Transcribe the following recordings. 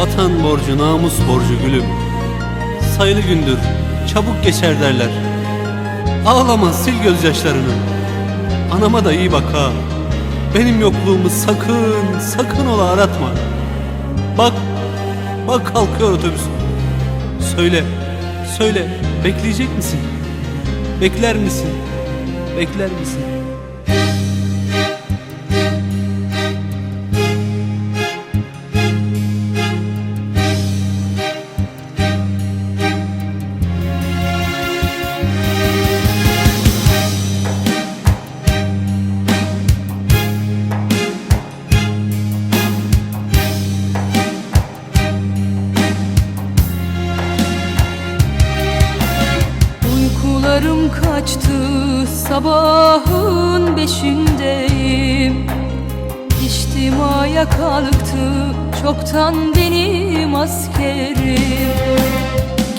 Vatan borcu, namus borcu gülüm. Sayılı gündür, çabuk geçer derler. Ağlama, sil gözyaşlarını. Anama da iyi bak ha. Benim yokluğumu sakın, sakın ola aratma. Bak, bak kalkıyor otobüs. Söyle, söyle, bekleyecek misin? Bekler misin? Bekler misin? Uykularım kaçtı sabahın beşindeyim. İçtimaya kalktı çoktan benim askerim.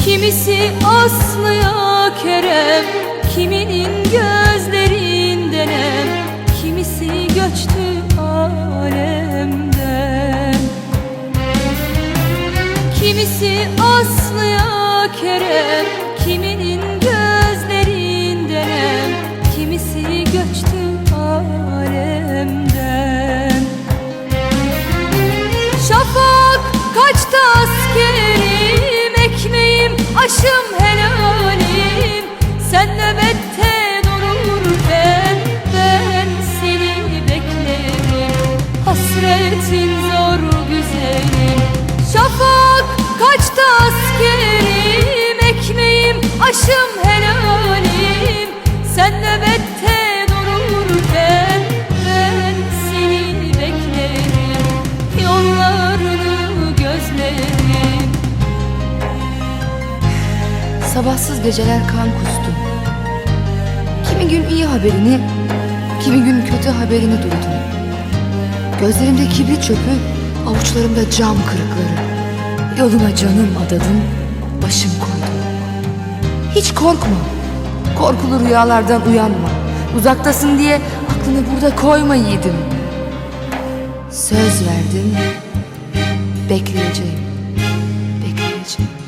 Kimisi Aslı'ya Kerem Kiminin gözlerinden em. Kimisi göçtü alemden. Kimisi Aslı'ya Kerem alemden Şafak kaçtı askerim Ekmeğim aşım helalim. Sen nöbette dururken Ben seni beklerim. Hasretin zor güzelim. Şafak kaçtı askerim Ekmeğim aşım helalim. Sen nöbette Sabahsız geceler kan kustum. Kimi gün iyi haberini, kimi gün kötü haberini duydum. Gözlerimde kibrit çöpü, avuçlarımda cam kırıkları. Yoluna canım adadım, başım koydum. Hiç korkma, korkulu rüyalardan uyanma. Uzaktasın diye aklını burada koyma yiğidim. Söz verdim, bekleyeceğim, bekleyeceğim.